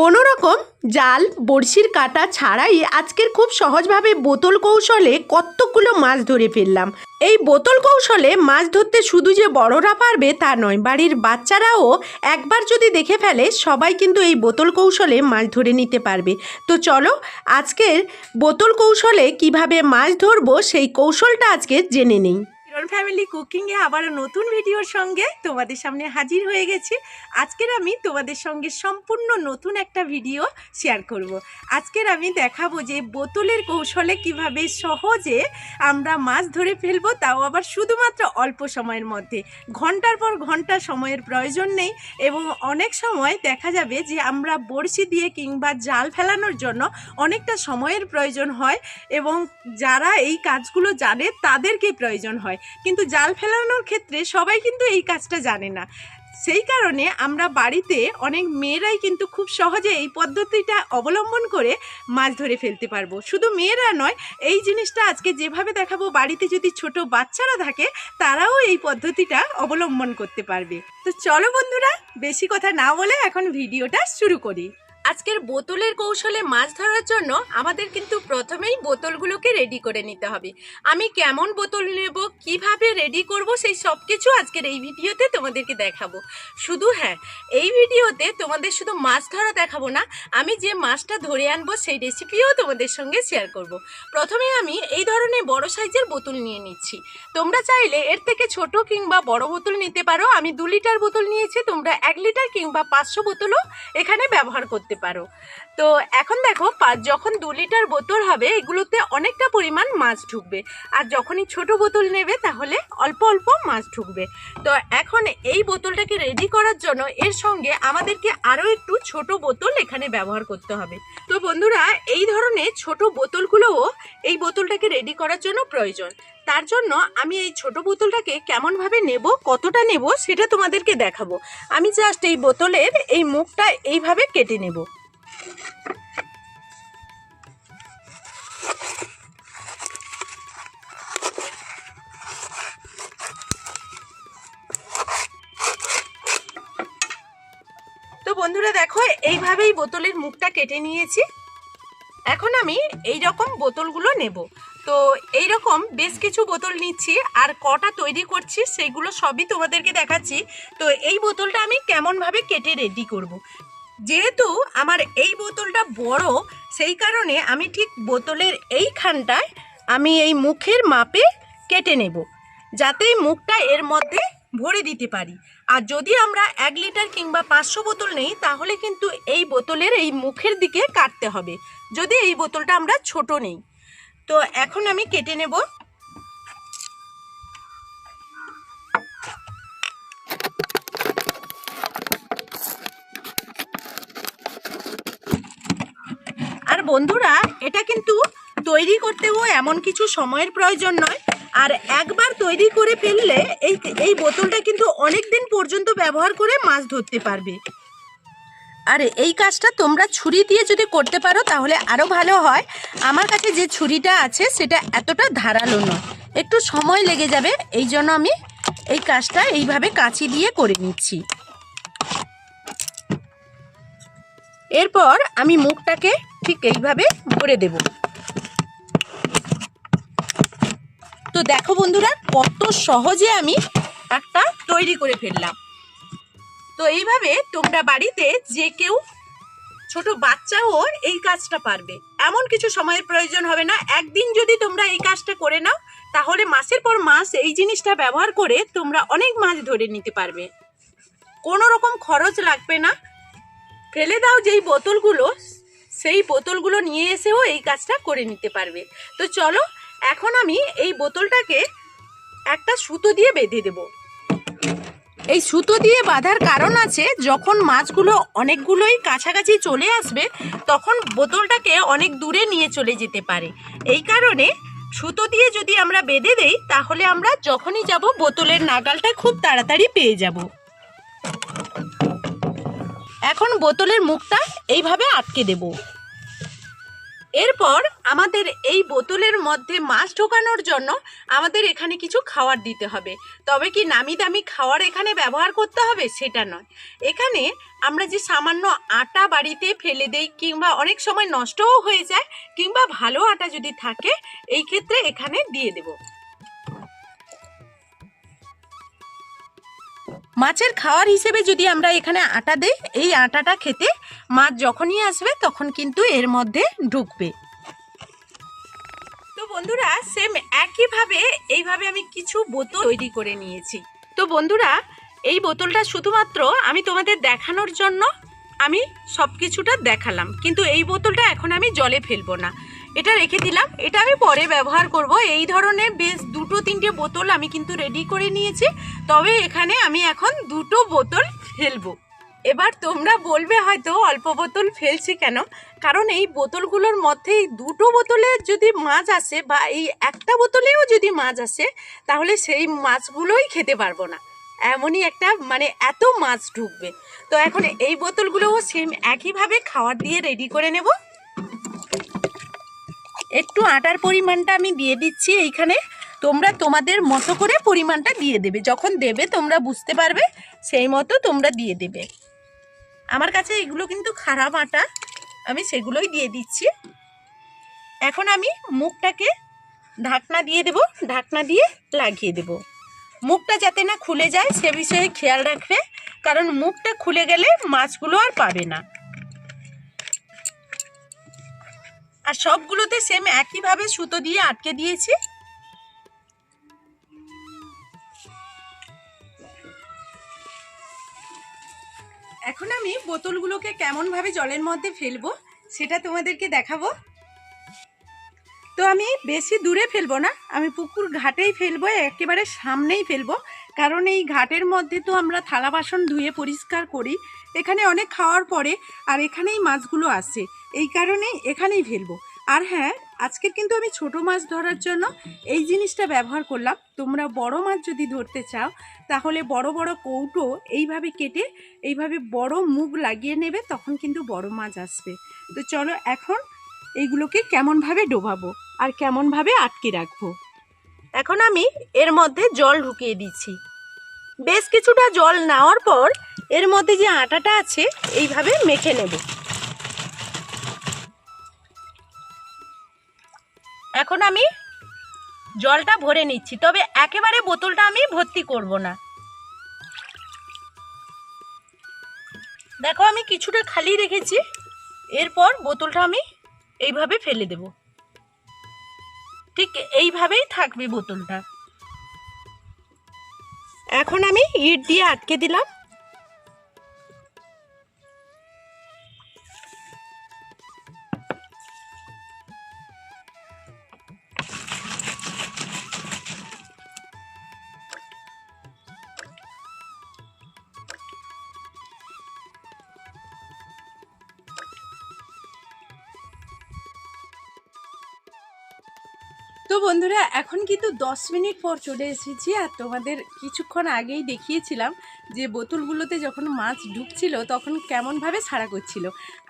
কোনো রকম জাল, বড়শির কাটা ছাড়াই আজকের খুব সহজভাবে বোতল কৌশলে কতগুলো মাছ ধরে ফেললাম। এই বোতল কৌশলে মাছ ধরতে শুধু যে বড়রা পারবে তা নয়, বাড়ির বাচ্চারাও একবার যদি দেখে ফেলে, সবাই কিন্তু এই বোতল কৌশলে মাছ ধরে নিতে পারবে। তো চলো, আজকের বোতল কৌশলে কীভাবে মাছ ধরবো সেই কৌশলটা আজকে জেনে নিই। কিরণ ফ্যামিলি কুকিংয়ে আবার নতুন ভিডিওর সঙ্গে তোমাদের সামনে হাজির হয়ে গেছি। আজকের আমি তোমাদের সঙ্গে সম্পূর্ণ নতুন একটা ভিডিও শেয়ার করব। আজকের আমি দেখাবো যে বোতলের কৌশলে কীভাবে সহজে আমরা মাছ ধরে ফেলব, তাও আবার শুধুমাত্র অল্প সময়ের মধ্যে। ঘণ্টার পর ঘণ্টা সময়ের প্রয়োজন নেই এবং অনেক সময় দেখা যাবে যে আমরা বড়শি দিয়ে কিংবা জাল ফেলানোর জন্য অনেকটা সময়ের প্রয়োজন হয় এবং যারা এই কাজগুলো জানে তাদেরকে প্রয়োজন হয়। কিন্তু জাল ফেলানোর ক্ষেত্রে সবাই কিন্তু এই কাজটা জানে না। সেই কারণে আমরা বাড়িতে অনেক মেয়েরাই কিন্তু খুব সহজে এই পদ্ধতিটা অবলম্বন করে মাছ ধরে ফেলতে পারব। শুধু মেয়েরা নয়, এই জিনিসটা আজকে যেভাবে দেখাবো, বাড়িতে যদি ছোট বাচ্চারা থাকে, তারাও এই পদ্ধতিটা অবলম্বন করতে পারবে। তো চলো বন্ধুরা, বেশি কথা না বলে এখন ভিডিওটা শুরু করি। আজকের বোতলের কৌশলে মাছ ধরার জন্য আমাদের কিন্তু প্রথমেই বোতলগুলোকে রেডি করে নিতে হবে। আমি কেমন বোতল নেব, কীভাবে রেডি করব, সেই সব কিছু আজকের এই ভিডিওতে তোমাদেরকে দেখাবো। শুধু হ্যাঁ এই ভিডিওতে তোমাদের শুধু মাছ ধরা দেখাবো না, আমি যে মাছটা ধরে আনব সেই রেসিপিও তোমাদের সঙ্গে শেয়ার করব। প্রথমে আমি এই ধরনের বড় সাইজের বোতল নিয়ে নিচ্ছি। তোমরা চাইলে এর থেকে ছোট কিংবা বড় বোতল নিতে পারো। আমি দু লিটার বোতল নিয়েছি, তোমরা এক লিটার কিংবা পাঁচশো বোতলও এখানে ব্যবহার করতে পারো। তো এখন দেখো যখন দু লিটার বোতল হবে, এগুলোতে অনেকটা পরিমাণ মাছ ঢুকবে। আর যখনই ছোট বোতল নেবে, তাহলে অল্প অল্প মাছ ঢুকবে। তো এখন এই বোতলটাকে রেডি করার জন্য এর সঙ্গে আমাদেরকে আরও একটু ছোট বোতল এখানে ব্যবহার করতে হবে। তো বন্ধুরা, এই ধরনের ছোট বোতলগুলোও এই বোতলটাকে রেডি করার জন্য প্রয়োজন। তার জন্য আমি এই ছোট বোতলটাকে কেমনভাবে নেব, কতটা নেব সেটা তোমাদেরকে দেখাবো। আমি জাস্ট এই বোতলের এই মুখটা এইভাবে কেটে নেব। তো বন্ধুরা দেখো, এইভাবেই বোতলের মুখটা কেটে নিয়েছি। এখন আমি এই রকম বোতলগুলো নেব। তো এই রকম বেশ কিছু বোতল নিচ্ছি আর কটা তৈরি করছি সেগুলো সবই তোমাদেরকে দেখাচ্ছি। তো এই বোতলটা আমি কেমনভাবে কেটে রেডি করব। যেহেতু আমার এই বোতলটা বড়, সেই কারণে আমি ঠিক বোতলের এইখানটায় আমি এই মুখের মাপে কেটে নেব যাতে মুখটা এর মধ্যে ভরে দিতে পারি। আর যদি আমরা এক লিটার কিংবা পাঁচশো বোতল নেই, তাহলে কিন্তু এই বোতলের এই মুখের দিকে কাটতে হবে। যদি এই বোতলটা আমরা ছোট নেই। তো এখন আমি কেটে নেব। আর বন্ধুরা, এটা কিন্তু তৈরি করতেও এমন কিছু সময়ের প্রয়োজন নয়। আর একবার তৈরি করে ফেললে এই এই বোতলটা কিন্তু অনেক দিন পর্যন্ত ব্যবহার করে মাছ ধরতে পারবে। আর, এই কাজটা তোমরা ছুরি দিয়ে যদি করতে পারো, তাহলে আরও ভালো হয়। আমার কাছে যে ছুরিটা আছে, সেটা এতটা ধারালো নয়। একটু সময় লেগে যাবে, এই জন্য আমি এই কাজটা এইভাবে কাঁচি দিয়ে করে নিচ্ছি। এরপর আমি মুখটাকে ঠিক এইভাবে ভরে দেব। তো দেখো বন্ধুরা, কত সহজে আমি একটা তৈরি করে ফেললাম। তো এইভাবে তোমরা বাড়িতে যে কেউ ছোট বাচ্চাও এই কাজটা পারবে। এমন কিছু সময়ের প্রয়োজন হবে না। একদিন যদি তোমরা এই কাজটা করে নাও, তাহলে মাসের পর মাস এই জিনিসটা ব্যবহার করে তোমরা অনেক মাছ ধরে নিতে পারবে। কোনো রকম খরচ লাগবে না। ফেলে দাও যেই বোতলগুলো, সেই বোতলগুলো নিয়ে এসেও এই কাজটা করে নিতে পারবে। তো চলো, এখন আমি এই বোতলটাকে একটা সুতো দিয়ে বেঁধে দেবো। এই সুতো দিয়ে বাঁধার কারণ আছে, যখন মাছগুলো অনেকগুলোই কাছাকাছি চলে আসবে, তখন বোতলটাকে অনেক দূরে নিয়ে চলে যেতে পারে। এই কারণে সুতো দিয়ে যদি আমরা বেঁধে দেই, তাহলে আমরা যখনই যাব, বোতলের নাগালটা খুব তাড়াতাড়ি পেয়ে যাব। এখন বোতলের মুখটা এইভাবে আটকে দেব। এরপর আমাদের এই বোতলের মধ্যে মাছ ঢোকানোর জন্য আমাদের এখানে কিছু খাওয়ার দিতে হবে। তবে কি নামি দামি খাওয়ার এখানে ব্যবহার করতে হবে? সেটা নয়। এখানে আমরা যে সামান্য আটা বাড়িতে ফেলে দেই কিংবা অনেক সময় নষ্টও হয়ে যায় কিংবা ভালো আটা যদি থাকে, এই ক্ষেত্রে এখানে দিয়ে দেব। মাছের খাওয়ার হিসেবে যদি আমরা এখানে আটা দেই, এই আটাটা খেতে মাছ যখনই আসবে তখন কিন্তু এর মধ্যে ঢুকবে। তো বন্ধুরা সেম একইভাবে এইভাবে আমি কিছু বোতল তৈরি করে নিয়েছি। তো বন্ধুরা, এই বোতলটা শুধুমাত্র আমি তোমাদের দেখানোর জন্য আমি সব কিছুটা দেখালাম। কিন্তু এই বোতলটা এখন আমি জলে ফেলব না। এটা রেখে দিলাম। এটা আমি পরে ব্যবহার করব। এই ধরনের বেশ দুটো তিনটে বোতল আমি কিন্তু রেডি করে নিয়েছি। তবে এখানে আমি এখন দুটো বোতল ফেলব। এবার তোমরা বলবে হয়তো অল্প বোতল ফেলছি কেন? কারণ এই বোতলগুলোর মধ্যে দুটো বোতলে যদি মাছ আসে বা এই একটা বোতলেও যদি মাছ আসে, তাহলে সেই মাছগুলোই খেতে পারব না। এমনই একটা মানে এত মাছ ঢুকবে। তো এখন এই বোতলগুলোও সেম একইভাবে খাবার দিয়ে রেডি করে নেব। একটু আটার পরিমাণটা আমি দিয়ে দিচ্ছি এইখানে। তোমরা তোমাদের মতো করে পরিমাণটা দিয়ে দেবে। যখন দেবে, তোমরা বুঝতে পারবে, সেই মতো তোমরা দিয়ে দেবে। আমার কাছে এগুলো কিন্তু খারাপ আটা। আমি সেগুলোই দিয়ে দিচ্ছি। এখন আমি মুখটাকে ঢাকনা দিয়ে দেব। ঢাকনা দিয়ে লাগিয়ে দেব। মুখটা যাতে না খুলে যায়, সে বিষয়ে খেয়াল রাখবে। কারণ মুখটা খুলে গেলে মাছগুলো আর পাবে না। আর সবগুলোতে সেম একইভাবে সুতো দিয়ে আটকে দিয়েছি। এখন আমি বোতলগুলোকে কেমনভাবে জলের মধ্যে ফেলব সেটা তোমাদেরকে দেখাবো। তো আমি বেশি দূরে ফেলব না, আমি পুকুর ঘাটেই ফেলব, একেবারে সামনেই ফেলব। কারণ এই ঘাটের মধ্যে তো আমরা থালা বাসন ধুয়ে পরিষ্কার করি এখানে অনেক খাওয়ার পরে আর এখানেই মাছগুলো আসে এই কারণেই এখানেই ফেলব। আর হ্যাঁ আজকের কিন্তু আমি ছোট মাছ ধরার জন্য এই জিনিসটা ব্যবহার করলাম। তোমরা বড় মাছ যদি ধরতে চাও, তাহলে বড় বড় কৌটো এইভাবে কেটে, এইভাবে বড় মুখ লাগিয়ে নেবে, তখন কিন্তু বড় মাছ আসবে। তো চলো এখন এইগুলোকে কেমনভাবে ডোবাবো আর কেমনভাবে আটকে রাখব। এখন আমি এর মধ্যে জল ঢুকিয়ে দিচ্ছি। বেশ কিছুটা জল নেওয়ার পর এর মধ্যে যে আটাটা আছে, এইভাবে মেখে নেব। এখন আমি জলটা ভরে নিচ্ছি, তবে একেবারে বোতলটা আমি ভর্তি করব না। দেখো, আমি কিছুটা খালি রেখেছি, এরপর বোতলটা আমি এইভাবে ফেলে দেব। ঠিক এইভাবেই থাকবে বোতলটা। এখন আমি ইট দিয়ে আটকে দিলাম। তো বন্ধুরা, এখন কিন্তু দশ মিনিট পর চলে এসেছি আর তোমাদের কিছুক্ষণ আগেই দেখিয়েছিলাম যে বোতলগুলোতে যখন মাছ ঢুকছিল তখন কেমনভাবে ছাড়া করছিল।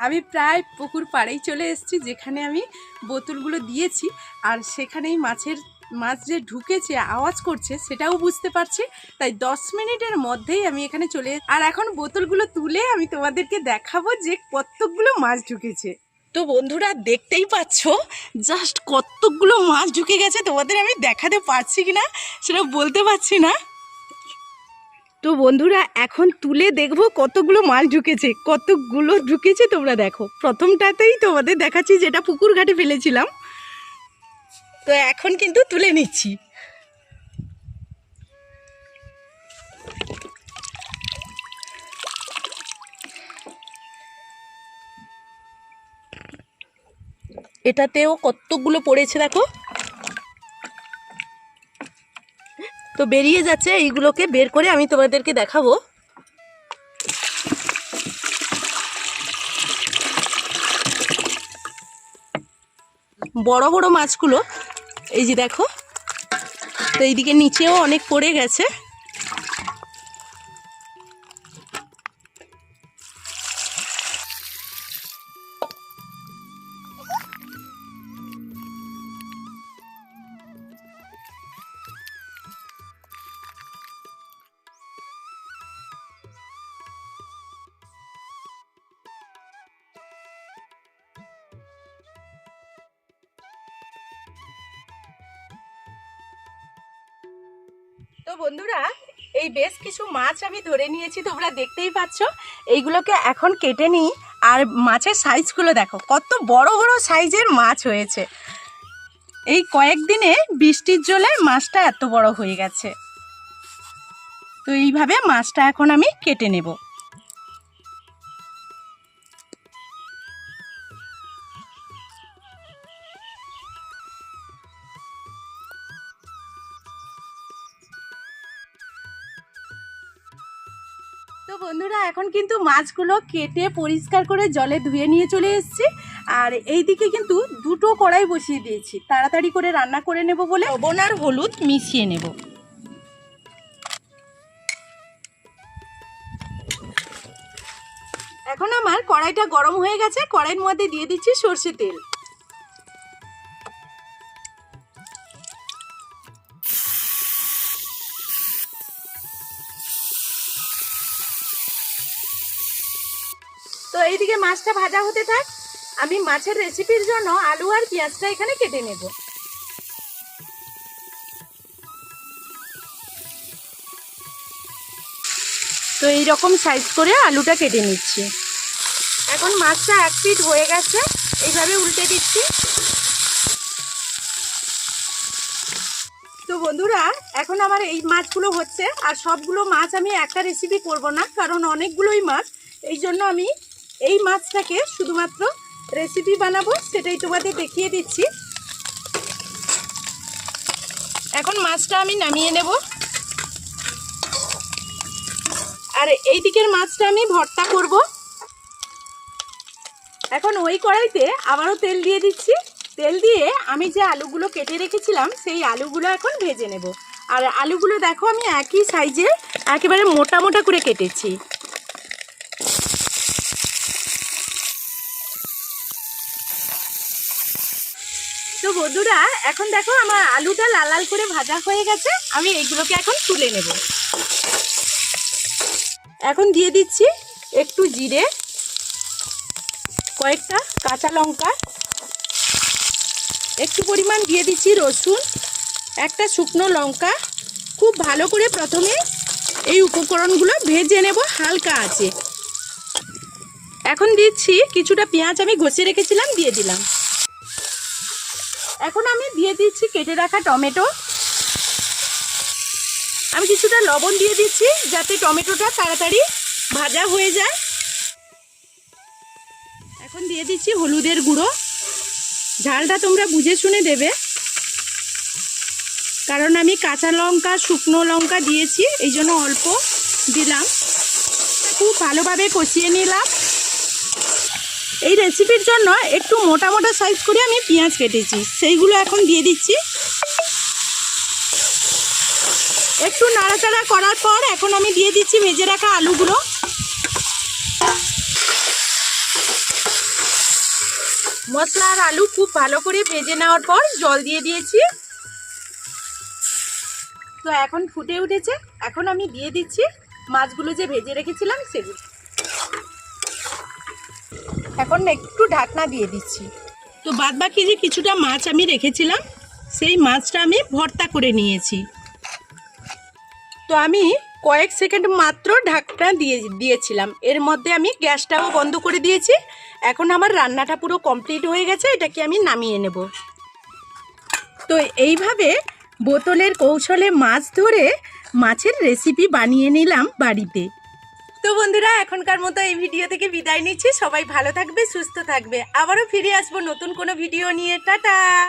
আমি প্রায় পুকুর পাড়েই চলে এসেছি যেখানে আমি বোতলগুলো দিয়েছি আর সেখানেই মাছের, মাছ যে ঢুকেছে, আওয়াজ করছে সেটাও বুঝতে পারছি। তাই দশ মিনিটের মধ্যেই আমি এখানে চলে আর এখন বোতলগুলো তুলে আমি তোমাদেরকে দেখাবো যে কতগুলো মাছ ঢুকেছে। তো বন্ধুরা দেখতেই পাচ্ছ জাস্ট কতগুলো মাছ ঢুকে গেছে, তোমাদের আমি দেখাতে পারছি কি না সেটা বলতে পারছি না। তো বন্ধুরা, এখন তুলে দেখব কতগুলো মাছ ঢুকেছে, কতগুলো ঢুকেছে তোমরা দেখো। প্রথমটাতেই তোমাদের দেখাচ্ছি যেটা পুকুর ঘাটে ফেলেছিলাম। তো এখন কিন্তু তুলে নিচ্ছি। এটাতেও কতগুলো পড়েছে দেখো? তো বেরিয়ে যাচ্ছে, এইগুলোকে বের করে আমি তোমাদেরকে দেখাবো। বড় বড় মাছগুলো, এই যে দেখো, তো এইদিকে নিচেও অনেক পড়ে গেছে। তো বন্ধুরা, এই বেশ কিছু মাছ আমি ধরে নিয়েছি, তোমরা দেখতেই পাচ্ছ। এইগুলোকে এখন কেটে নিই। আর মাছের সাইজগুলো দেখো, কত বড় বড় সাইজের মাছ হয়েছে। এই কয়েকদিনে বৃষ্টির জলে মাছটা এত বড় হয়ে গেছে। তো এইভাবে মাছটা এখন আমি কেটে নেব। বন্ধুরা এখন কিন্তু মাছগুলো কেটে পরিষ্কার করে জলে ধুয়ে নিয়ে চলে এসেছি। আর এইদিকে কিন্তু দুটো কড়াই বসিয়ে দিয়েছি। তাড়াতাড়ি করে রান্না করে নেব বলে। লবণ আর হলুদ মিশিয়ে নেব। এখন আমার কড়াইটা গরম হয়ে গেছে। কড়াইয়ের মধ্যে দিয়ে দিচ্ছি সর্ষে তেল। তো এইদিকে মাছটা ভাজা হতে থাক। আমি মাছের রেসিপির জন্য আলু আর পেঁয়াজটা এখানে কেটে নেব। তো এই রকম সাইজ করে আলুটা কেটে নিচ্ছি। এখন মাছটা এক পিট হয়ে গেছে, এইভাবে উল্টে দিচ্ছি। তো বন্ধুরা, এখন আমার এই মাছগুলো হচ্ছে, আর সবগুলো মাছ আমি একটা রেসিপি করব না, কারণ অনেকগুলোই মাছ, এই জন্য আমি এই মাছটাকে শুধুমাত্র রেসিপি বানাবো, সেটাই তোমাদের দেখিয়ে দিচ্ছি। এখন মাছটা আমি নামিয়ে নেব। আর এই দিকের মাছটা আমি ভর্তা করব। এখন ওই কড়াইতে আবারও তেল দিয়ে দিচ্ছি। তেল দিয়ে আমি যে আলুগুলো কেটে রেখেছিলাম, সেই আলুগুলো এখন ভেজে নেব। আর আলুগুলো দেখো আমি একই সাইজে একেবারে মোটা মোটা করে কেটেছি। তো বন্ধুরা, এখন দেখো আমার আলুটা লাল লাল করে ভাজা হয়ে গেছে। আমি এইগুলোকে এখন তুলে নেব। এখন দিয়ে দিচ্ছি একটু জিরে, কয়েকটা কাঁচা লঙ্কা, একটু পরিমাণ দিয়ে দিচ্ছি রসুন, একটা শুকনো লঙ্কা। খুব ভালো করে প্রথমে এই উপকরণগুলো ভেজে নেব, হালকা আছে। এখন দিচ্ছি কিছুটা পেঁয়াজ, আমি ঘষে রেখেছিলাম, দিয়ে দিলাম। এখন আমি দিয়ে দিচ্ছি কেটে রাখা টমেটো। আমি কিছুটা লবণ দিয়ে দিচ্ছি যাতে টমেটোটা তাড়াতাড়ি ভাজা হয়ে যায়। এখন দিয়ে দিচ্ছি হলুদের গুঁড়ো। ঝালটা তোমরা বুঝে শুনে দেবে। কারণ আমি কাঁচা লঙ্কা, শুকনো লঙ্কা দিয়েছি, এই জন্য অল্প দিলাম। খুব ভালোভাবে কষিয়ে নিলাম। এই রেসিপির জন্য একটু মোটা মোটা সাইজ করে আমি পেঁয়াজ কেটেছি। সেইগুলো এখন দিয়ে দিচ্ছি। একটু নাড়াচাড়া করার পর এখন আমি দিয়ে দিচ্ছি ভেজে রাখা আলুগুলো। মশলা আর আলু খুব ভালো করে ভেজে নেওয়ার পর জল দিয়ে দিয়েছি। তো এখন ফুটে উঠেছে। এখন আমি দিয়ে দিচ্ছি মাছগুলো যে ভেজে রেখেছিলাম সেগুলো। এখন একটু ঢাকনা দিয়ে দিচ্ছি। তো বাদ বাকি যে কিছুটা মাছ আমি রেখেছিলাম, সেই মাছটা আমি ভর্তা করে নিয়েছি। তো আমি কয়েক সেকেন্ড মাত্র ঢাকনা দিয়ে, দিয়েছিলাম। এর মধ্যে আমি গ্যাসটাও বন্ধ করে দিয়েছি। এখন আমার রান্নাটা পুরো কমপ্লিট হয়ে গেছে, এটাকে আমি নামিয়ে নেব। তো এইভাবে বোতলের কৌশলে মাছ ধরে মাছের রেসিপি বানিয়ে নিলাম বাড়িতে। তো বন্ধুরা, এখনকার মতো এই ভিডিও থেকে বিদায় নিচ্ছি। সবাই ভালো থাকবে, সুস্থ থাকবে। আবারও ফিরে আসব নতুন কোনো ভিডিও নিয়ে। টাটা!